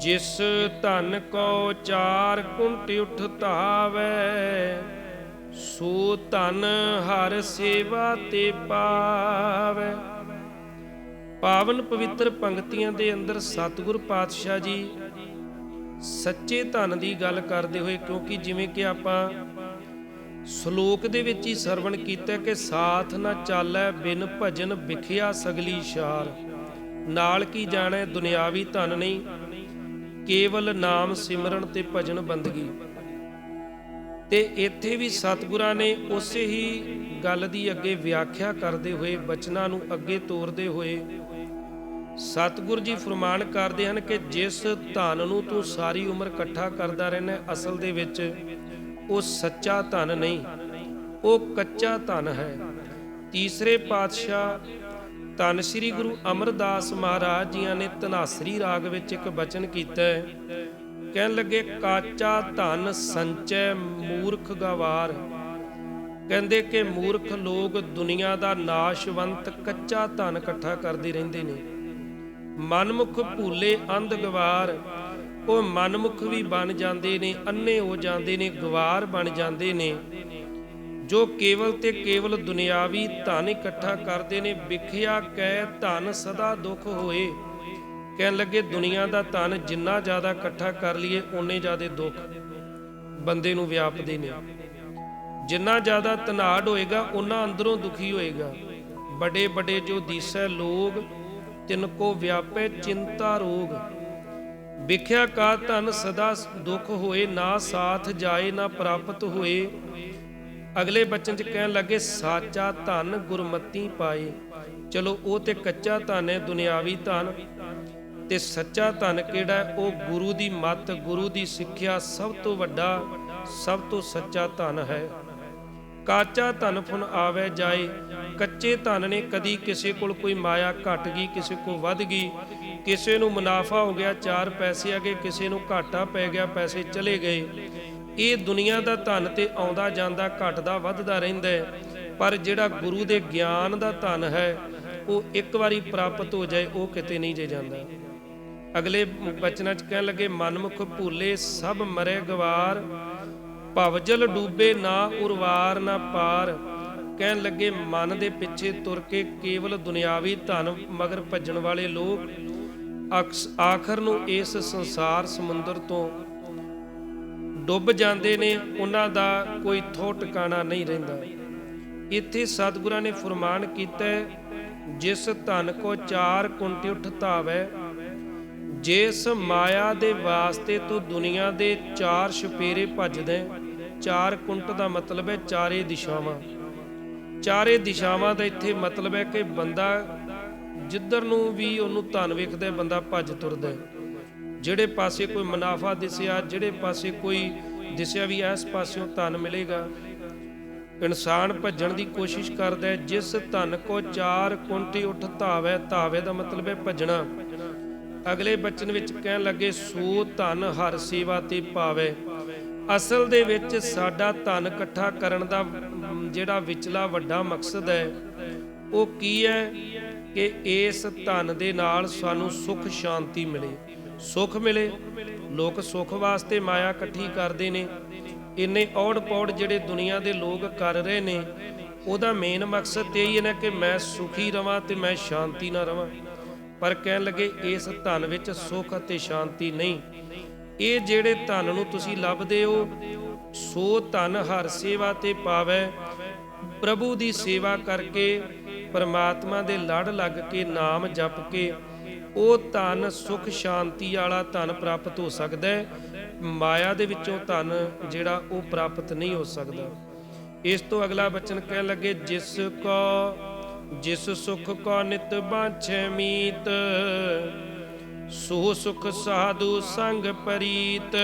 ਜਿਸ ਧਨ ਕੋ ਚਾਰ ਕੁੰਟ ਉਠ ਧਾਵੈ, ਸੋ ਧਨ ਹਰ ਸੇਵਾ ਤੇ ਪਾਵੈ। ਪਾਵਨ ਪਵਿੱਤਰ ਪੰਕਤੀਆਂ ਦੇ ਅੰਦਰ ਸਤਿਗੁਰ ਪਾਤਸ਼ਾਹ ਜੀ ਸੱਚੇ ਧਨ ਦੀ ਗੱਲ ਕਰਦੇ ਹੋਏ, ਕਿਉਂਕਿ ਜਿਵੇਂ ਕਿ ਆਪਾਂ ਸ਼ਲੋਕ ਦੇ ਵਿੱਚ ਹੀ ਸਰਵਣ ਕੀਤਾ ਕਿ ਸਾਥ ਨਾ ਚਾਲੈ ਬਿਨ ਭਜਨ ਵਿਖਿਆ ਸਗਲੀ ਸ਼ਾਰ ਨਾਲ ਕੀ ਜਾਣੈ, ਦੁਨਿਆਵੀ ਧਨ ਨਹੀਂ ਕੇਵਲ ਨਾਮ ਸਿਮਰਨ ਤੇ ਭਜਨ ਬੰਦਗੀ। ਤੇ ਇੱਥੇ ਵੀ ਸਤਿਗੁਰਾਂ ਨੇ ਉਸੇ ਹੀ ਗੱਲ ਦੀ ਅੱਗੇ ਵਿਆਖਿਆ ਕਰਦੇ ਹੋਏ ਬਚਨਾਂ ਨੂੰ ਅੱਗੇ ਤੋਰਦੇ ਹੋਏ ਸਤਿਗੁਰ ਜੀ ਫਰਮਾਨ ਕਰਦੇ ਹਨ ਕਿ ਜਿਸ ਧਨ ਨੂੰ ਤੂੰ ਸਾਰੀ ਉਮਰ ਇਕੱਠਾ ਕਰਦਾ ਰਹਿਣਾ ਅਸਲ ਦੇ ਵਿੱਚ ਉਹ ਸੱਚਾ ਧਨ ਨਹੀਂ, ਉਹ ਕੱਚਾ ਧਨ ਹੈ। ਤੀਸਰੇ ਪਾਤਸ਼ਾਹ ਧੰਨ ਸ੍ਰੀ ਗੁਰੂ ਅਮਰਦਾਸ ਮਹਾਰਾਜ ਜੀਆਂ ਨੇ ਧਨਾਸਰੀ ਰਾਗ ਵਿੱਚ ਇੱਕ ਬਚਨ ਕੀਤਾ ਹੈ। ਕਹਿਣ ਲੱਗੇ, ਕਾਚਾ ਧਨ ਸੰਚੈ ਮੂਰਖ ਗਵਾਰ। ਕਹਿੰਦੇ ਕਿ ਮੂਰਖ ਲੋਕ ਦੁਨੀਆ ਦਾ ਨਾਸ਼ਵੰਤ, ਕੱਚਾ ਧਨ ਇਕੱਠਾ ਕਰਦੇ ਰਹਿੰਦੇ ਨੇ। ਮਨਮੁਖ ਭੂਲੇ ਅੰਧ ਗਵਾਰ, ਉਹ ਮਨਮੁਖ ਵੀ ਬਣ ਜਾਂਦੇ ਨੇ ਅੰਨੇ ਹੋ ਜਾਂਦੇ ਨੇ, ਗਵਾਰ ਬਣ ਜਾਂਦੇ ਨੇ। ਜੋ ਕੇਵਲ ਤੇ ਕੇਵਲ ਦੁਨਿਆਵੀ ਧਨ ਇਕੱਠਾ ਕਰਦੇ ਨੇ, ਵਿਖਿਆ ਕਹਿ ਧਨ ਸਦਾ ਦੁੱਖ ਹੋਏ। ਕਹਿਣ ਲੱਗੇ, ਦੁਨੀਆ ਦਾ ਧਨ ਜਿੰਨਾ ਜ਼ਿਆਦਾ ਇਕੱਠਾ ਕਰ ਲਈਏ, ਓਨੇ ਜ਼ਿਆਦਾ ਦੁੱਖ ਬੰਦੇ ਨੂੰ ਵਿਆਪਦੇ ਨੇ। ਜਿੰਨਾ ਜ਼ਿਆਦਾ ਤਨਾੜ ਹੋਏਗਾ ਉਹਨਾਂ ਅੰਦਰੋਂ ਦੁਖੀ ਹੋਏਗਾ। ਬੜੇ ਬੜੇ ਜੋ ਦੀਸੈ ਲੋਗ ਤਿਨ ਕੋ ਵਿਆਪੇ ਚਿੰਤਾ ਰੋਗ। ਵਿਖਿਆ ਕਾ ਧਨ ਸਦਾ ਦੁੱਖ ਹੋਏ, ਨਾ ਸਾਥ ਜਾਏ, ਨਾ ਪ੍ਰਾਪਤ ਹੋਏ। ਅਗਲੇ ਬਚਨ ਚ ਕਹਿਣ ਲੱਗੇ, ਸਾਚਾ ਧਨ ਗੁਰਮਤੀ ਪਾਏ। ਚਲੋ, ਉਹ ਤੇ ਕੱਚਾ ਧਨ ਹੈ, ਦੁਨਿਆਵੀ ਧਨ। ਤੇ ਸੱਚਾ ਧਨ ਕਿਹੜਾ ਉਹ ਗੁਰੂ ਦੀ ਮੱਤ, ਗੁਰੂ ਦੀ ਸਿੱਖਿਆ ਸਭ ਤੋਂ ਵੱਡਾ, ਸਭ ਤੋਂ ਸੱਚਾ ਧਨ ਹੈ। ਕਾਚਾ ਧਨ ਫੁਨ ਆਵੇ ਜਾਏ। ਕੱਚੇ ਧਨ ਨੇ ਕਦੀ ਕਿਸੇ ਕੋਲ ਕੋਈ ਮਾਇਆ ਘਟ ਗਈ, ਕਿਸੇ ਕੋਲ ਵੱਧ ਗਈ। ਕਿਸੇ ਨੂੰ ਮੁਨਾਫਾ ਹੋ ਗਿਆ, ਚਾਰ ਪੈਸੇ ਅਗੇ ਕਿਸੇ ਨੂੰ ਘਾਟਾ ਪੈ ਗਿਆ, ਪੈਸੇ ਚਲੇ ਗਏ। ਇਹ ਦੁਨੀਆ ਦਾ ਧਨ ਤੇ ਆਉਂਦਾ ਜਾਂਦਾ, ਘਟਦਾ, ਵੱਧਦਾ ਰਹਿੰਦਾ ਪਰ ਜਿਹੜਾ ਗੁਰੂ ਦੇ ਗਿਆਨ ਦਾ ਧਨ ਹੈ, ਉਹ ਇੱਕ ਵਾਰੀ ਪ੍ਰਾਪਤ ਹੋ ਜਾਏ, ਉਹ ਕਿਤੇ ਨਹੀਂ ਜੇ ਜਾਂਦਾ। ਅਗਲੇ ਬਚਨਾਂ ਚ ਕਹਿਣ ਲੱਗੇ, ਮਨਮੁਖ ਭੂਲੇ, ਸਭ ਮਰੇ ਗਵਾਰ। ਭਵਜਲ ਡੂਬੇ ਨਾ ਉਰਵਾਰ, ਨਾ ਪਾਰ। ਕਹਿਣ ਲੱਗੇ, ਮਨ ਦੇ ਪਿੱਛੇ ਤੁਰ ਕੇ ਕੇਵਲ ਦੁਨਿਆਵੀ ਧਨ ਮਗਰ ਭੱਜਣ ਵਾਲੇ ਲੋਕ, ਅਕਸ, ਆਖਰ ਨੂੰ ਇਸ ਸੰਸਾਰ ਸਮੁੰਦਰ ਤੋਂ ਡੁੱਬ ਜਾਂਦੇ ਨੇ, ਉਹਨਾਂ ਦਾ ਕੋਈ ਥੋ ਟਿਕਾਣਾ ਨਹੀਂ ਰਹਿੰਦਾ ਇੱਥੇ ਸਤਿਗੁਰਾਂ ਨੇ ਫਰਮਾਨ ਕੀਤਾ ਜਿਸ ਧਨ ਕੋ ਚਾਰ ਕੁੰਟ ਉਠ ਧਾਵੈ ਜਿਸ ਮਾਇਆ ਦੇ ਵਾਸਤੇ ਤੂੰ ਦੁਨੀਆ ਦੇ ਚਾਰ ਛਪੇਰੇ ਭੱਜਦਾ ਚਾਰ ਕੁੰਟ ਦਾ ਮਤਲਬ ਹੈ ਚਾਰੇ ਦਿਸ਼ਾਵਾਂ ਚਾਰੇ ਦਿਸ਼ਾਵਾਂ ਦਾ ਇੱਥੇ ਮਤਲਬ ਹੈ ਕਿ ਬੰਦਾ ਜਿੱਧਰ ਨੂੰ ਵੀ ਉਹਨੂੰ ਧਨ ਵੇਖਦਾ ਬੰਦਾ ਭੱਜ ਤੁਰਦਾ ਹੈ। ਜਿਹੜੇ ਪਾਸੇ ਕੋਈ ਮੁਨਾਫਾ ਦਿਸਿਆ, ਜਿਹੜੇ ਪਾਸੇ ਕੋਈ ਦਿਸਿਆ ਵੀ ਇਸ ਪਾਸਿਓਂ ਧਨ ਮਿਲੇਗਾ। ਇਨਸਾਨ ਭੱਜਣ ਦੀ ਕੋਸ਼ਿਸ਼ ਕਰਦਾ ਹੈ, ਜਿਸ ਧਨ ਕੋ ਚਾਰ ਕੁੰਟੀ ਉੱਠ ਧਾਵੇ ਧਾਵੇ ਦਾ ਮਤਲਬ ਹੈ ਭੱਜਣਾ। ਅਗਲੇ ਬਚਨ ਵਿੱਚ ਕਹਿਣ ਲੱਗੇ, ਸੋ ਧਨ ਹਰ ਸੇਵਾ ਤੇ ਪਾਵੇ। ਅਸਲ ਦੇ ਵਿੱਚ ਸਾਡਾ ਧਨ ਇਕੱਠਾ ਕਰਨ ਦਾ ਜਿਹੜਾ ਵਿਚਲਾ ਵੱਡਾ ਮਕਸਦ ਹੈ, ਉਹ ਕੀ ਹੈ? ਕਿ ਇਸ ਧਨ ਦੇ ਨਾਲ ਸਾਨੂੰ ਸੁਖ ਸ਼ਾਂਤੀ ਮਿਲੇ। ਸੁਖ ਮਿਲੇ। ਲੋਕ ਸੁਖ ਵਾਸਤੇ ਮਾਇਆ ਇਕੱਠੀ ਕਰਦੇ ਨੇ। ਇੰਨੇ ਔੜ ਪੌੜ ਜਿਹੜੇ ਦੁਨੀਆ ਦੇ ਲੋਕ ਕਰ ਰਹੇ ਨੇ, ਉਹਦਾ ਮੇਨ ਮਕਸਦ ਤੇ ਹੀ ਹੈ ਕਿ ਮੈਂ ਸੁਖੀ ਰਵਾਂ ਤੇ ਮੈਂ ਸ਼ਾਂਤੀ ਨਾਲ ਰਵਾਂ। ਪਰ ਕਹਿਣ ਲੱਗੇ, ਇਸ ਧਨ ਵਿੱਚ ਸੁਖ ਅਤੇ ਸ਼ਾਂਤੀ ਨਹੀਂ। ਇਹ ਜਿਹੜੇ ਧਨ ਨੂੰ ਤੁਸੀਂ ਲੱਭਦੇ ਹੋ, ਸੋ ਧਨ ਹਰ ਸੇਵਾ ਤੇ ਪਾਵੇ। ਪ੍ਰਭੂ ਦੀ ਸੇਵਾ ਕਰਕੇ, ਪਰਮਾਤਮਾ ਦੇ ਲੜ ਲੱਗ ਕੇ, ਨਾਮ ਜਪ ਕੇ ਉਹ ਧਨ ਸੁਖ ਸ਼ਾਂਤੀ ਵਾਲਾ ਧਨ ਪ੍ਰਾਪਤ ਹੋ ਸਕਦਾ ਹੈ। ਮਾਇਆ ਦੇ ਵਿੱਚੋਂ ਧਨ ਜਿਹੜਾ ਉਹ ਪ੍ਰਾਪਤ ਨਹੀਂ ਹੋ ਸਕਦਾ। ਇਸ ਤੋਂ ਅਗਲਾ ਬਚਨ ਕਹਿਣ ਲੱਗੇ, ਜਿਸ ਕੋ, ਜਿਸ ਸੁਖ ਕੋ ਨਿਤ ਬਾਛੈ ਮੀਤ, ਸੋ ਸੁਖ ਸਾਧੂ ਸੰਗ ਪਰੀਤ।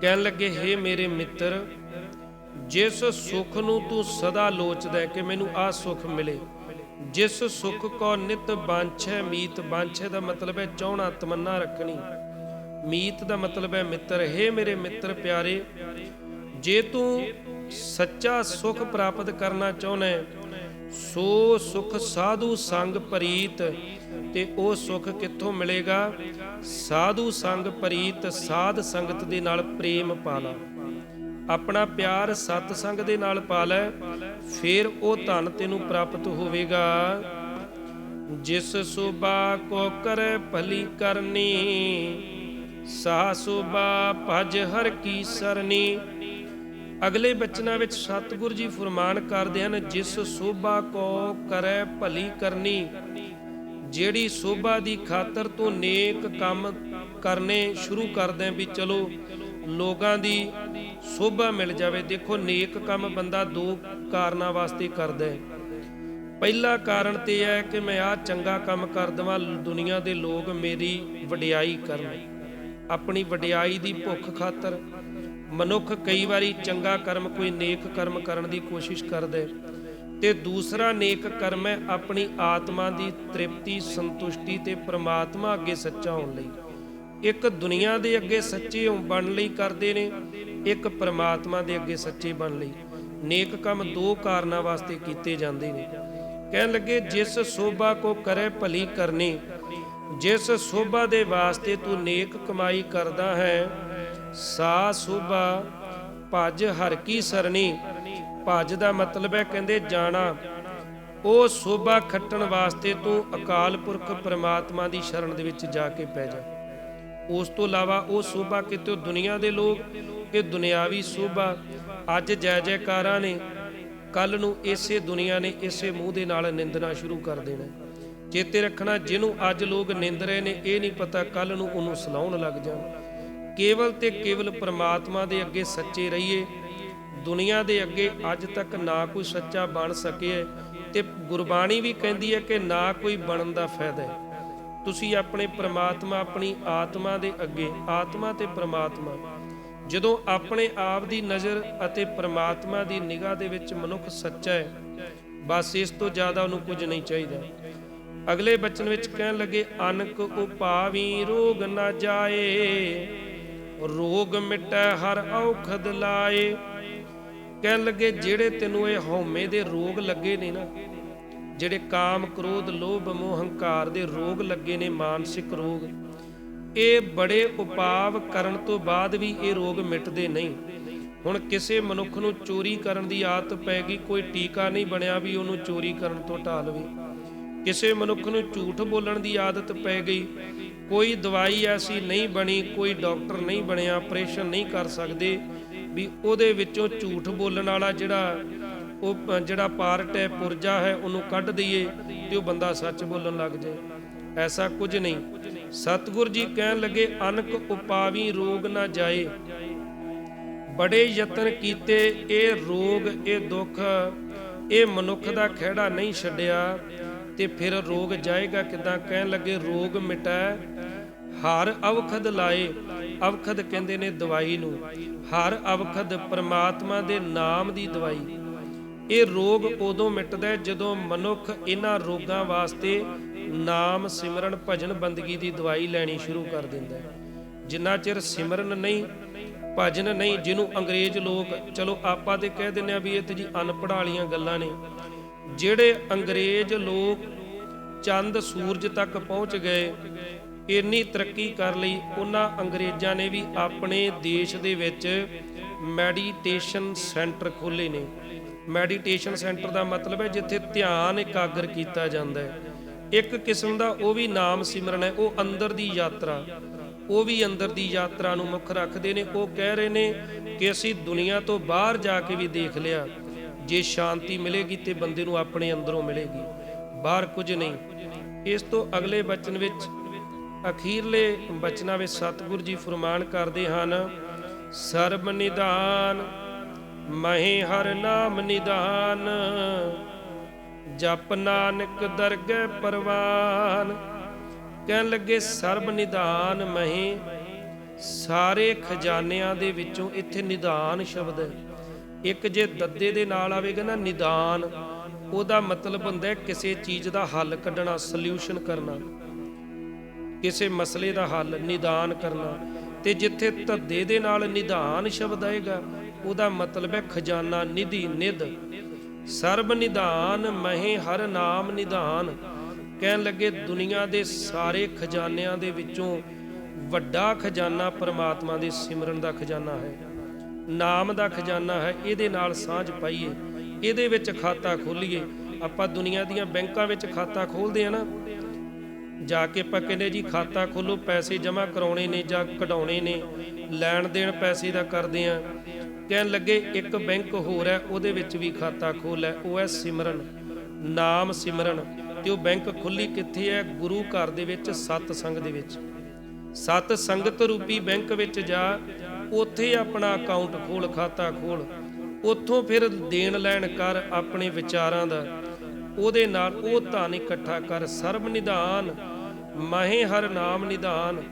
ਕਹਿਣ ਲੱਗੇ हे ਮੇਰੇ ਮਿੱਤਰ, ਜਿਸ ਸੁਖ ਨੂੰ ਤੂੰ ਸਦਾ ਲੋਚਦਾ ਕਿ ਮੈਨੂੰ ਆਹ ਸੁਖ ਮਿਲੇ। ਜਿਸ ਸੁਖ ਕੋ ਨਿਤ ਬਾਂਛੈ, ਮੀਤ ਬਾਂਛੈ ਦਾ ਮਤਲਬ ਹੈ ਚਾਹਣਾ ਤਮੰਨਾ ਰੱਖਣੀ। ਮੀਤ ਦਾ ਮਤਲਬ ਹੈ ਮਿੱਤਰ हे ਮੇਰੇ ਮਿੱਤਰ ਪਿਆਰੇ, ਜੇ ਤੂੰ ਸੱਚਾ ਸੁਖ ਪ੍ਰਾਪਤ ਕਰਨਾ ਚਾਹੁੰਦਾ ਸੋ ਸੁਖ ਸਾਧੂ ਸੰਗ ਪ੍ਰੀਤ, ਤੇ ਉਹ ਸੁਖ ਕਿੱਥੋਂ ਮਿਲੇਗਾ? ਸਾਧੂ ਸੰਗ ਪ੍ਰੀਤ, ਸਾਧ ਸੰਗਤ ਦੇ ਨਾਲ ਪ੍ਰੇਮ ਪਾਲਾ। ਆਪਣਾ ਪਿਆਰ ਸਤ ਸੰਗ ਦੇ ਨਾਲ ਪਾ ਲੈ, ਫਿਰ ਉਹ ਧਨ ਤੈਨੂੰ ਪ੍ਰਾਪਤ ਹੋਵੇਗਾ। ਜਿਸ ਸੁਬਾ ਕੋ ਕਰੈ ਭਲੀ ਕਰਨੀ, ਸਾ ਸੁਬਾ ਭਜ ਹਰ ਕੀ ਸਰਨੀ। ਅਗਲੇ ਬਚਨਾਂ ਵਿੱਚ ਸਤਿਗੁਰ ਜੀ ਫਰਮਾਨ ਕਰਦੇ ਹਨ, ਜਿਸ ਸੋਭਾ ਕੋ ਕਰੈ ਭਲੀ ਕਰਨੀ, ਜਿਹੜੀ ਸੋਭਾ ਦੀ ਖਾਤਰ ਤੋਂ ਨੇਕ ਕੰਮ ਕਰਨੇ ਸ਼ੁਰੂ ਕਰਦੇ ਵੀ ਚਲੋ, ਲੋਕਾਂ ਦੀ ਸੋਭਾ ਮਿਲ ਜਾਵੇ। ਦੇਖੋ, ਨੇਕ ਕੰਮ ਬੰਦਾ ਦੋ ਕਾਰਨਾਂ ਵਾਸਤੇ ਕਰਦਾ ਹੈ। ਪਹਿਲਾ ਕਾਰਨ ਤੇ ਹੈ ਕਿ ਮੈਂ ਆਹ ਚੰਗਾ ਕੰਮ ਕਰ ਦਵਾਂ, ਦੁਨੀਆ ਦੇ ਲੋਕ ਮੇਰੀ ਵਡਿਆਈ ਕਰਨ। ਆਪਣੀ ਵਡਿਆਈ ਦੀ ਭੁੱਖ ਖਾਤਰ ਮਨੁੱਖ ਕਈ ਵਾਰੀ ਚੰਗਾ ਕਰਮ, ਕੋਈ ਨੇਕ ਕਰਮ ਕਰਨ ਦੀ ਕੋਸ਼ਿਸ਼ ਕਰਦਾ ਹੈ। ਤੇ ਦੂਸਰਾ ਨੇਕ ਕਰਮ ਹੈ ਆਪਣੀ ਆਤਮਾ ਦੀ ਤ੍ਰਿਪਤੀ, ਸੰਤੁਸ਼ਟੀ ਤੇ ਪ੍ਰਮਾਤਮਾ ਅੱਗੇ ਸੱਚਾ ਹੋਣ ਲਈ। ਇੱਕ ਦੁਨੀਆ ਦੇ ਅੱਗੇ ਸੱਚੇ ਬਣ ਲਈ ਕਰਦੇ ਨੇ, ਇੱਕ ਪ੍ਰਮਾਤਮਾ ਦੇ ਅੱਗੇ ਸੱਚੇ ਬਣ ਲਈ। ਨੇਕ ਕੰਮ ਦੋ ਕਾਰਨਾਂ ਵਾਸਤੇ ਕੀਤੇ ਜਾਂਦੇ ਨੇ। ਕਹਿਣ ਲੱਗੇ, ਜਿਸ ਸੋਭਾ ਕੋ ਕਰੇ ਭਲੀ ਕਰਨੀ, ਜਿਸ ਸੋਭਾ ਦੇ ਵਾਸਤੇ ਤੂੰ ਨੇਕ ਕਮਾਈ ਕਰਦਾ ਹੈ, ਸਾ ਸੋਭਾ ਭਜ ਹਰ ਕੀ ਸਰਣੀ। ਭਜ ਦਾ ਮਤਲਬ ਹੈ, ਕਹਿੰਦੇ, ਜਾਣਾ। ਉਹ ਸੋਭਾ ਖੱਟਣ ਵਾਸਤੇ ਤੂੰ ਅਕਾਲ ਪੁਰਖ ਪ੍ਰਮਾਤਮਾ ਦੀ ਸ਼ਰਨ ਦੇ ਵਿੱਚ ਜਾ ਕੇ ਪੈ ਜਾ। ਉਸ ਤੋਂ ਇਲਾਵਾ ਉਹ ਸੋਭਾ ਕਿਤੇ ਦੁਨੀਆ ਦੇ ਲੋਕ, ਇਹ ਦੁਨਿਆਵੀ ਸੋਭਾ ਅੱਜ ਜੈ ਜੈਕਾਰਾਂ ਨੇ ਕੱਲ ਨੂੰ ਇਸੇ ਦੁਨੀਆ ਨੇ ਇਸੇ ਮੂੰਹ ਦੇ ਨਾਲ ਨਿੰਦਣਾ ਸ਼ੁਰੂ ਕਰ ਦੇਣਾ। ਚੇਤੇ ਰੱਖਣਾ ਜਿਹਨੂੰ ਅੱਜ ਲੋਕ ਨਿੰਦ ਰਹੇ ਨੇ, ਇਹ ਨਹੀਂ ਪਤਾ ਕੱਲ ਨੂੰ ਉਹਨੂੰ ਸਲਾਉਣ ਲੱਗ ਜਾਣ। ਕੇਵਲ ਤੇ ਕੇਵਲ ਪ੍ਰਮਾਤਮਾ ਦੇ ਅੱਗੇ ਸੱਚੇ ਰਹੀਏ, ਦੁਨੀਆ ਦੇ ਅੱਗੇ ਅੱਜ ਤੱਕ ਨਾ ਕੋਈ ਸੱਚਾ ਬਣ ਸਕਿਆ ਤੇ ਗੁਰਬਾਣੀ ਵੀ ਕਹਿੰਦੀ ਹੈ ਕਿ ਨਾ ਕੋਈ ਬਣਨ ਦਾ ਫਾਇਦਾ ਹੈ। ਤੁਸੀਂ ਆਪਣੇ ਪ੍ਰਮਾਤਮਾ ਆਪਣੀ ਆਤਮਾ ਦੇ ਅੱਗੇ, ਆਤਮਾ ਤੇ ਪ੍ਰਮਾਤਮਾ। ਜਦੋਂ ਆਪਣੇ ਆਪ ਦੀ ਨਜ਼ਰ ਅਤੇ ਪ੍ਰਮਾਤਮਾ ਦੀ ਨਿਗਾਹ ਦੇ ਵਿੱਚ ਮਨੁੱਖ ਸੱਚਾ ਹੈ, ਬਸ ਇਸ ਤੋਂ ਜ਼ਿਆਦਾ ਉਹਨੂੰ ਕੁਝ ਨਹੀਂ ਚਾਹੀਦਾ। ਅਗਲੇ ਬਚਨ ਵਿੱਚ ਕਹਿਣ ਲੱਗੇ, ਅਨਕ ਉਪਾਵੀ ਰੋਗ ਨਾ ਜਾਏ, ਰੋਗ ਮਿਟੈ ਹਰ ਔਖਦ ਲਾਏ। ਕਹਿਣ ਲੱਗੇ, ਜਿਹੜੇ ਤੈਨੂੰ ਇਹ ਹਉਮੈ ਦੇ ਰੋਗ ਲੱਗੇ ਨੇ ਨਾ ਜਿਹੜੇ ਕਾਮ, ਕ੍ਰੋਧ, ਲੋਭ, ਮੋਹ, ਹੰਕਾਰ ਦੇ ਰੋਗ ਲੱਗੇ ਨੇ, ਮਾਨਸਿਕ ਰੋਗ, ਇਹ ਬੜੇ ਉਪਾਵ ਕਰਨ ਤੋਂ ਬਾਅਦ ਵੀ ਇਹ ਰੋਗ ਮਿਟਦੇ ਨਹੀਂ। ਹੁਣ ਕਿਸੇ ਮਨੁੱਖ ਨੂੰ ਚੋਰੀ ਕਰਨ ਦੀ ਆਦਤ ਪੈ ਗਈ, ਕੋਈ ਟੀਕਾ ਨਹੀਂ ਬਣਿਆ ਵੀ ਉਹਨੂੰ ਚੋਰੀ ਕਰਨ ਤੋਂ ਢਾ ਲਵੇ ਕਿਸੇ ਮਨੁੱਖ ਨੂੰ ਝੂਠ ਬੋਲਣ ਦੀ ਆਦਤ ਪੈ ਗਈ, ਕੋਈ ਦਵਾਈ ਐਸੀ ਨਹੀਂ ਬਣੀ, ਕੋਈ ਡਾਕਟਰ ਨਹੀਂ ਬਣਿਆ, ਆਪਰੇਸ਼ਨ ਨਹੀਂ ਕਰ ਸਕਦੇ ਵੀ ਉਹਦੇ ਵਿੱਚੋਂ ਝੂਠ ਬੋਲਣ ਵਾਲਾ ਜਿਹੜਾ ਉਹ ਜਿਹੜਾ ਪਾਰਟ ਹੈ, ਪੁਰਜਾ ਹੈ, ਉਹਨੂੰ ਕੱਢ ਦਈਏ ਤੇ ਉਹ ਬੰਦਾ ਸੱਚ ਬੋਲਣ ਲੱਗ ਜਾਏ। ਐਸਾ ਕੁਝ ਨਹੀਂ। ਸਤਿਗੁਰ ਜੀ ਕਹਿਣ ਲੱਗੇ, ਅਨਕ ਉਪਾਵੀ ਰੋਗ ਨਾ ਜਾਏ। ਬੜੇ ਯਤਨ ਕੀਤੇ, ਇਹ ਰੋਗ, ਇਹ ਦੁੱਖ, ਇਹ ਮਨੁੱਖ ਦਾ ਖਿਹੜਾ ਨਹੀਂ ਛੱਡਿਆ ਤੇ ਫਿਰ ਰੋਗ ਜਾਏਗਾ ਕਿਦਾਂ? ਕਹਿਣ ਲੱਗੇ, ਰੋਗ ਮਿਟਾ, ਹਰ ਅਵਖਦ ਲਾਏ। ਅਵਖਦ ਕਹਿੰਦੇ ਨੇ ਦਵਾਈ ਨੂੰ। ਹਰ ਅਵਖਦ ਪ੍ਰਮਾਤਮਾ ਦੇ ਨਾਮ ਦੀ ਦਵਾਈ। ਇਹ ਰੋਗ ਉਦੋਂ ਮਿਟਦਾ ਹੈ ਜਦੋਂ ਮਨੁੱਖ ਇਹਨਾਂ ਰੋਗਾਂ ਵਾਸਤੇ ਨਾਮ, ਸਿਮਰਨ, ਭਜਨ, ਬੰਦਗੀ ਦੀ ਦਵਾਈ ਲੈਣੀ ਸ਼ੁਰੂ ਕਰ ਦਿੰਦਾ ਹੈ। ਜਿੰਨਾ ਚਿਰ ਸਿਮਰਨ ਨਹੀਂ, ਭਜਨ ਨਹੀਂ, ਜਿਹਨੂੰ ਅੰਗਰੇਜ਼ ਲੋਕ, ਚਲੋ ਆਪਾਂ ਤੇ ਕਹਿ ਦਿੰਦੇ ਆ ਵੀ ਇਹ ਤੇ ਜੀ ਅਨਪੜ੍ਹ ਵਾਲੀਆਂ ਗੱਲਾਂ ਨੇ, ਜਿਹੜੇ ਅੰਗਰੇਜ਼ ਲੋਕ ਚੰਦ ਸੂਰਜ ਤੱਕ ਪਹੁੰਚ ਗਏ, ਇੰਨੀ ਤਰੱਕੀ ਕਰ ਲਈ, ਉਹਨਾਂ ਅੰਗਰੇਜ਼ਾਂ ਨੇ ਵੀ ਆਪਣੇ ਦੇਸ਼ ਦੇ ਵਿੱਚ ਮੈਡੀਟੇਸ਼ਨ ਸੈਂਟਰ ਖੋਲੇ ਨੇ। ਮੈਡੀਟੇਸ਼ਨ ਸੈਂਟਰ ਦਾ ਮਤਲਬ ਹੈ ਜਿੱਥੇ ਧਿਆਨ ਇਕਾਗਰ ਕੀਤਾ ਜਾਂਦਾ ਹੈ। ਇੱਕ ਕਿਸਮ ਦਾ ਉਹ ਵੀ ਨਾਮ ਸਿਮਰਨ ਹੈ, ਉਹ ਅੰਦਰ ਦੀ ਯਾਤਰਾ। ਉਹ ਵੀ ਅੰਦਰ ਦੀ ਯਾਤਰਾ ਨੂੰ ਮੁੱਖ ਰੱਖਦੇ ਨੇ। ਉਹ ਕਹਿ ਰਹੇ ਨੇ ਕਿ ਅਸੀਂ ਦੁਨੀਆ ਤੋਂ ਬਾਹਰ ਜਾ ਕੇ ਵੀ ਦੇਖ ਲਿਆ। ਜੇ ਸ਼ਾਂਤੀ ਮਿਲੇਗੀ ਤੇ ਬੰਦੇ ਨੂੰ ਆਪਣੇ ਅੰਦਰੋਂ ਮਿਲੇਗੀ। ਬਾਹਰ ਕੁਝ ਨਹੀਂ। ਇਸ ਤੋਂ ਅਗਲੇ ਬਚਨ ਵਿੱਚ ਅਖੀਰਲੇ ਬਚਨਾਂ ਵਿੱਚ ਸਤਿਗੁਰੂ ਜੀ ਫਰਮਾਨ ਕਰਦੇ ਹਨ ਸਰਬ ਨਿਦਾਨ, ਮਹੇ ਹਰ ਨਾਮ ਨਿਦਾਨ। ਜਪ ਨਾਨਕ ਦਰਗਹਿ ਪਰਵਾਨ, ਕਹਿਣ ਲੱਗੇ ਸਰਬ ਨਿਦਾਨ ਮਹੇ। ਸਾਰੇ ਖਜ਼ਾਨਿਆਂ ਦੇ ਵਿੱਚੋਂ ਇੱਥੇ ਨਿਦਾਨ ਸ਼ਬਦ ਹੈ। ਇੱਕ ਜੇ ਦੱਦੇ ਦੇ ਨਾਲ ਆਵੇਗਾ ਨਾ ਨਿਦਾਨ, ਉਹਦਾ ਮਤਲਬ ਹੁੰਦਾ ਹੈ ਕਿਸੇ ਚੀਜ਼ ਦਾ ਹੱਲ ਕੱਢਣਾ ਸੋਲੂਸ਼ਨ ਕਰਨਾ। ਕਿਸੇ ਮਸਲੇ ਦਾ ਹੱਲ, ਨਿਦਾਨ ਕਰਨਾ। ਤੇ ਜਿੱਥੇ ਧੱਦੇ ਦੇ ਨਾਲ ਨਿਧਾਨ ਸ਼ਬਦ ਆਏਗਾ, ਉਹਦਾ ਮਤਲਬ ਹੈ ਖਜ਼ਾਨਾ ਨਿਧੀ ਨਿਧ। ਸਰਬ ਨਿਧਾਨ ਮਹੇ ਹਰ ਨਾਮ ਨਿਧਾਨ। ਕਹਿਣ ਲੱਗੇ ਦੁਨੀਆ ਦੇ ਸਾਰੇ ਖਜ਼ਾਨਿਆਂ ਦੇ ਵਿੱਚੋਂ ਵੱਡਾ ਖਜ਼ਾਨਾ ਪਰਮਾਤਮਾ ਦੇ ਸਿਮਰਨ ਦਾ ਖਜ਼ਾਨਾ ਹੈ। ਨਾਮ ਦਾ ਖਜ਼ਾਨਾ ਹੈ, ਇਹਦੇ ਨਾਲ ਸਾਂਝ ਪਾਈਏ, ਇਹਦੇ ਵਿੱਚ ਖਾਤਾ ਖੋਲੀਏ। ਆਪਾਂ ਦੁਨੀਆ ਦੀਆਂ ਬੈਂਕਾਂ ਵਿੱਚ ਖਾਤਾ ਖੋਲਦੇ ਆ ਨਾ ਜਾ ਕੇ ਆਪਾਂ ਕਹਿੰਦੇ ਜੀ ਖਾਤਾ ਖੋਲੋ, ਪੈਸੇ ਜਮ੍ਹਾਂ ਕਰਾਉਣੇ ਨੇ ਜਾਂ ਕਢਾਉਣੇ ਨੇ, ਲੈਣ ਦੇਣ ਪੈਸੇ ਦਾ ਕਰਦੇ ਆ। ਕਹਿਣ ਲੱਗੇ, ਇੱਕ ਬੈਂਕ ਹੋਰ ਹੈ, ਉਹਦੇ ਵਿੱਚ ਵੀ ਖਾਤਾ ਖੋਲ ਹੈ ਉਹ ਹੈ ਸਿਮਰਨ। ਨਾਮ ਸਿਮਰਨ, ਤੇ ਉਹ ਬੈਂਕ ਖੁੱਲੀ ਕਿੱਥੇ ਹੈ? ਗੁਰੂ ਘਰ ਦੇ ਵਿੱਚ, ਸਤ ਸੰਗ ਦੇ ਵਿੱਚ। ਸਤ ਸੰਗਤ ਰੂਪੀ ਬੈਂਕ ਵਿੱਚ ਜਾ, ਉੱਥੇ ਆਪਣਾ ਅਕਾਊਂਟ ਖੋਲ, ਖਾਤਾ ਖੋਲ। ਉੱਥੋਂ ਫਿਰ ਦੇਣ ਲੈਣ ਕਰ ਆਪਣੇ ਵਿਚਾਰਾਂ ਦਾ। ਉਹਦੇ ਨਾਲ ਉਹ ਧਨ ਇਕੱਠਾ ਕਰ ਸਰਬ ਨਿਧਾਨ ਮਾਹੇ ਹਰ ਨਾਮ ਨਿਧਾਨ।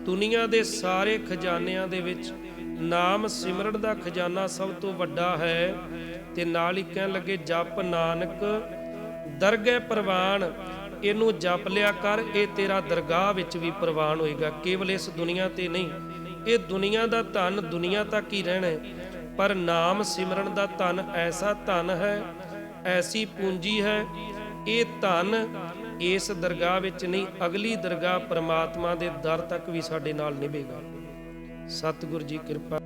ਦੁਨੀਆ ਦੇ ਸਾਰੇ ਖਜ਼ਾਨਿਆਂ ਦੇ ਵਿੱਚ ਨਾਮ ਸਿਮਰਨ ਦਾ ਖਜ਼ਾਨਾ ਸਭ ਤੋਂ ਵੱਡਾ ਹੈ। ਤੇ ਨਾਲ ਹੀ ਕਹਿਣ ਲੱਗੇ, ਜਪ ਨਾਨਕ, ਦਰਗਹਿ ਪ੍ਰਵਾਨ, ਇਹਨੂੰ ਜਪ ਲਿਆ ਕਰ, ਇਹ ਤੇਰਾ ਦਰਗਾਹ ਵਿੱਚ ਵੀ ਪ੍ਰਵਾਨ ਹੋਏਗਾ। ਕੇਵਲ ਇਸ ਦੁਨੀਆ ਤੇ ਨਹੀਂ, ਇਹ ਦੁਨੀਆ ਦਾ ਧਨ ਦੁਨੀਆ ਤੱਕ ਹੀ ਰਹਿਣਾ ਪਰ ਨਾਮ ਸਿਮਰਨ ਦਾ ਧਨ ਐਸਾ ਧਨ ਹੈ, ਐਸੀ ਪੂੰਜੀ ਹੈ, ਇਹ ਧਨ ਇਸ ਦਰਗਾਹ ਵਿੱਚ ਨਹੀਂ, ਅਗਲੀ ਦਰਗਾਹ ਪ੍ਰਮਾਤਮਾ ਦੇ ਦਰ ਤੱਕ ਵੀ ਸਾਡੇ ਨਾਲ ਨਿਭੇਗਾ। ਸਤਿਗੁਰ ਜੀ ਕਿਰਪਾ।